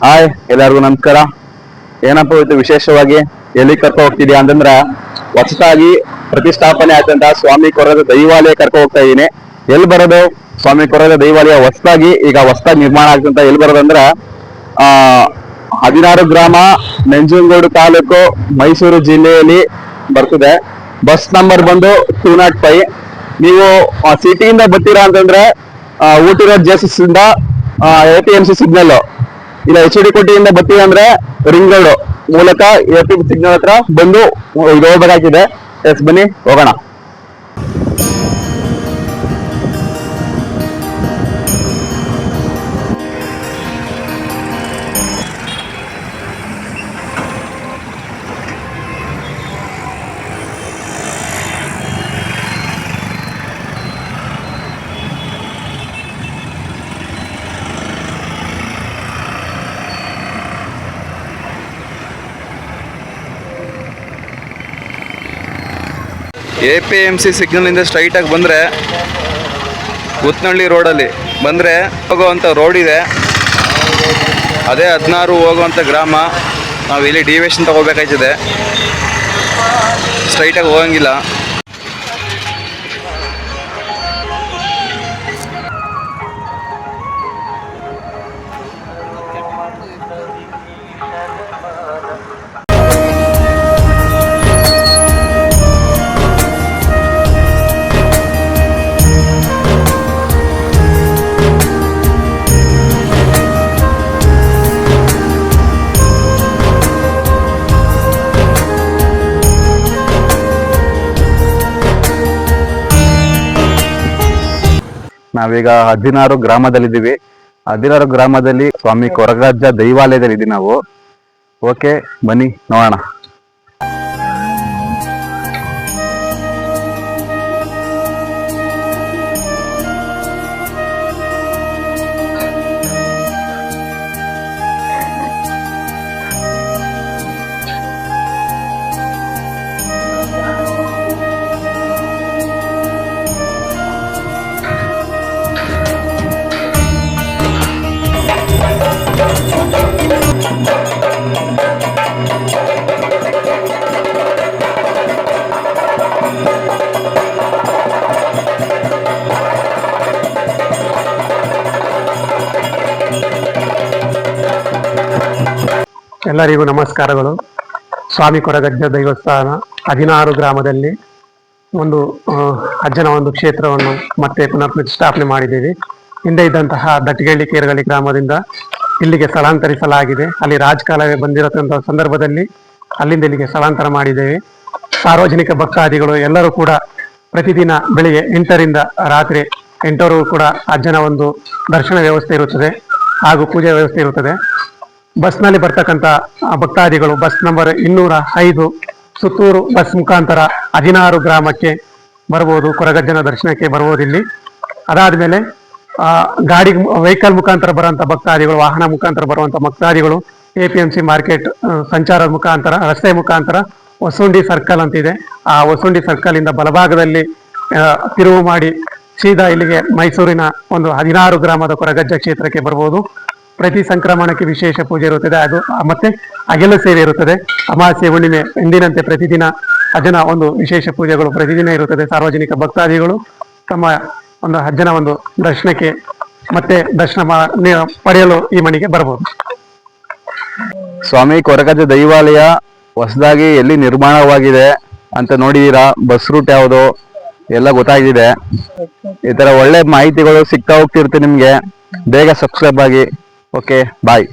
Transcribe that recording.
Hi ಎಲ್ಲರಿಗೂ ನಮಸ್ಕಾರ. ಏನಪ್ಪ ಇವತ್ತು ವಿಶೇಷವಾಗಿ ಎಲ್ಲಿ ಕರ್ಕೊ ಹೋಗ್ತಿದ್ಯಾ ಅಂತಂದ್ರ ಹೊಸದಾಗಿ ಪ್ರತಿಷ್ಠಾಪನೆ ಆದಂತ ಸ್ವಾಮಿ ಕೊರದ ದೈವಾಲಯ ಕರ್ಕೊ ಹೋಗ್ತಾ ಇದೀನಿ ಎಲ್ಲಿ ಬರೋದು? ಸ್ವಾಮಿ ಕೊರದ ದೈವಾಲಯ ಹೊಸದಾಗಿ ಈಗ ಹೊಸದಾಗಿ ನಿರ್ಮಾಣ ಆಗ್ತಂತ ಎಲ್ಲಿ ಬರೋದಂದ್ರ ಆ, ಹದಿನಾರು ಗ್ರಾಮ ನಂಜನಗೂಡು ತಾಲೂಕು ಮೈಸೂರು ಜಿಲ್ಲೆಯಲ್ಲಿ ಬರ್ತದೆ. ಬಸ್ ನಂಬರ್ ಬಂದು ಟೂ ನಾಟ್ ಫೈವ್ ನೀವು ಸಿಟಿಯಿಂದ ಬರ್ತೀರಾ ಅಂತಂದ್ರೆ ಊಟಿರೋ ಜೆಸಿಸ್ ಇಂದ A P M C signal ಇಲ್ಲ ಎಚ್ ಡಿ ಕೋಟೆಯಿಂದ ಬರ್ತೀವಿ ಅಂದ್ರೆ ರಿಂಗ್ ರೋಡ್ ಮೂಲಕ ಎ ಪಿ ಸಿಗ್ನಲ್ ಹತ್ರ ಬಂದು ಇದು ಹೋಗ್ಬೇಕಾಗಿದೆ. ಎಸ್ ಬನ್ನಿ, ಹೋಗೋಣ. ಎ ಪಿ ಎಂ ಸಿ ಸಿಗ್ನಲಿಂದ ಸ್ಟ್ರೈಟಾಗಿ ಬಂದರೆ ಉತ್ನಳ್ಳಿ ರೋಡಲ್ಲಿ ಬಂದರೆ ಹೋಗುವಂಥ ರೋಡ್ ಇದೆ. ಅದೇ ಹದಿನಾರು ಹೋಗುವಂಥ ಗ್ರಾಮ. ನಾವು ಇಲ್ಲಿ ಡಿವಿಯೇಷನ್ ಸ್ಟ್ರೈಟ್ ಸ್ಟ್ರೈಟಾಗಿ ಹೋಗಂಗಿಲ್ಲ. ನಾವೀಗ ಹದಿನಾರು ಗ್ರಾಮದಲ್ಲಿದ್ದೀವಿ. ಹದಿನಾರು ಗ್ರಾಮದಲ್ಲಿ ಸ್ವಾಮಿ ಕೊರಗಜ್ಜ ದೈವಾಲಯದಲ್ಲಿ ಇದೀವಿ ನಾವು. ಓಕೆ ಬನ್ನಿ ನೋಡೋಣ. ಎಲ್ಲರಿಗೂ ನಮಸ್ಕಾರಗಳು. ಸ್ವಾಮಿ ಕೊರಗಜ್ಜ ದೈವಸ್ಥಾನ ಹದಿನಾರು ಗ್ರಾಮದಲ್ಲಿ ಒಂದು ಅಜ್ಜನ ಒಂದು ಕ್ಷೇತ್ರವನ್ನು ಮತ್ತೆ ಪುನರ್ ಪ್ರತಿಷ್ಠಾಪನೆ ಮಾಡಿದ್ದೀವಿ. ಹಿಂದೆ ಇದ್ದಂತಹ ದಟ್ಟಿಗಳ್ಳಿ ಕೇರಗಳಿ ಗ್ರಾಮದಿಂದ ಇಲ್ಲಿಗೆ ಸ್ಥಳಾಂತರಿಸಲಾಗಿದೆ. ಅಲ್ಲಿ ರಾಜಕಾಲವೇ ಬಂದಿರತಕ್ಕಂಥ ಸಂದರ್ಭದಲ್ಲಿ ಅಲ್ಲಿಂದ ಇಲ್ಲಿಗೆ ಸ್ಥಳಾಂತರ ಮಾಡಿದ್ದೇವೆ. ಸಾರ್ವಜನಿಕ ಭಕ್ತಾದಿಗಳು ಎಲ್ಲರೂ ಕೂಡ ಪ್ರತಿದಿನ ಬೆಳಿಗ್ಗೆ ಎಂಟರಿಂದ ರಾತ್ರಿ ಎಂಟರವರೆಗೂ ಕೂಡ ಅಜ್ಜನ ಒಂದು ದರ್ಶನ ವ್ಯವಸ್ಥೆ ಇರುತ್ತದೆ ಹಾಗೂ ಪೂಜೆ ವ್ಯವಸ್ಥೆ ಇರುತ್ತದೆ. ಬಸ್ನಲ್ಲಿ ಬರ್ತಕ್ಕಂಥ ಭಕ್ತಾದಿಗಳು ಬಸ್ ನಂಬರ್ ಇನ್ನೂರ ಐದು ಸುತ್ತೂರು ಬಸ್ ಮುಖಾಂತರ ಹದಿನಾರು ಗ್ರಾಮಕ್ಕೆ ಬರ್ಬೋದು ಕೊರಗಜ್ಜನ ದರ್ಶನಕ್ಕೆ ಬರ್ಬೋದು ಇಲ್ಲಿ. ಅದಾದ್ಮೇಲೆ ಆ, ಗಾಡಿ ವೆಹಿಕಲ್ ಮುಖಾಂತರ ಬರುವಂಥ ಭಕ್ತಾದಿಗಳು ವಾಹನ ಮುಖಾಂತರ ಬರುವಂಥ ಭಕ್ತಾದಿಗಳು A P M C market ಸಂಚಾರದ ಮುಖಾಂತರ ರಸ್ತೆ ಮುಖಾಂತರ ಹೊಸುಂಡಿ ಸರ್ಕಲ್ ಅಂತಿದೆ. ಆ ಹೊಸುಂಡಿ ಸರ್ಕಲ್ ಇಂದ ಬಲಭಾಗದಲ್ಲಿ ತಿರುವು ಮಾಡಿ ಸೀದಾ ಇಲ್ಲಿಗೆ ಮೈಸೂರಿನ ಒಂದು ಹದಿನಾರು ಗ್ರಾಮದ ಕೊರಗಜ್ಜ ಕ್ಷೇತ್ರಕ್ಕೆ ಬರ್ಬೋದು. ಪ್ರತಿ ಸಂಕ್ರಮಣಕ್ಕೆ ವಿಶೇಷ ಪೂಜೆ ಇರುತ್ತದೆ. ಅದು ಮತ್ತೆ ಅಗೆಲು ಸೇವೆ ಇರುತ್ತದೆ. ಅಮಾವಾಸ್ಯೆ, ಹುಣ್ಣಿಮೆ ಎಂದಿನಂತೆ ಪ್ರತಿದಿನ ಅಜ್ಜನ ಒಂದು ವಿಶೇಷ ಪೂಜೆಗಳು ಪ್ರತಿದಿನ ಇರುತ್ತದೆ. ಸಾರ್ವಜನಿಕ ಭಕ್ತಾದಿಗಳು ತಮ್ಮ ಒಂದು ಅಜ್ಜನ ಒಂದು ದರ್ಶನಕ್ಕೆ ಮತ್ತೆ ದರ್ಶನ ಪಡೆಯಲು ಈ ಮನೆಗೆ ಬರಬಹುದು ಸ್ವಾಮಿ ಕೊರಗಜ್ಜ ದೈವಾಲಯ ಹೊಸದಾಗಿ ಎಲ್ಲಿ ನಿರ್ಮಾಣವಾಗಿದೆ ಅಂತ ನೋಡಿದೀರಾ? ಬಸ್ ರೂಟ್ ಯಾವುದು? ಎಲ್ಲ ಗೊತ್ತಾಗಿದೆ. ಈ ತರ ಒಳ್ಳೆ ಮಾಹಿತಿಗಳು ಸಿಗ್ತಾ ಹೋಗ್ತಿರುತ್ತೆ ನಿಮ್ಗೆ. ಬೇಗ ಸಬ್ಸ್ಕ್ರೈಬ್ ಆಗಿ. Okay bye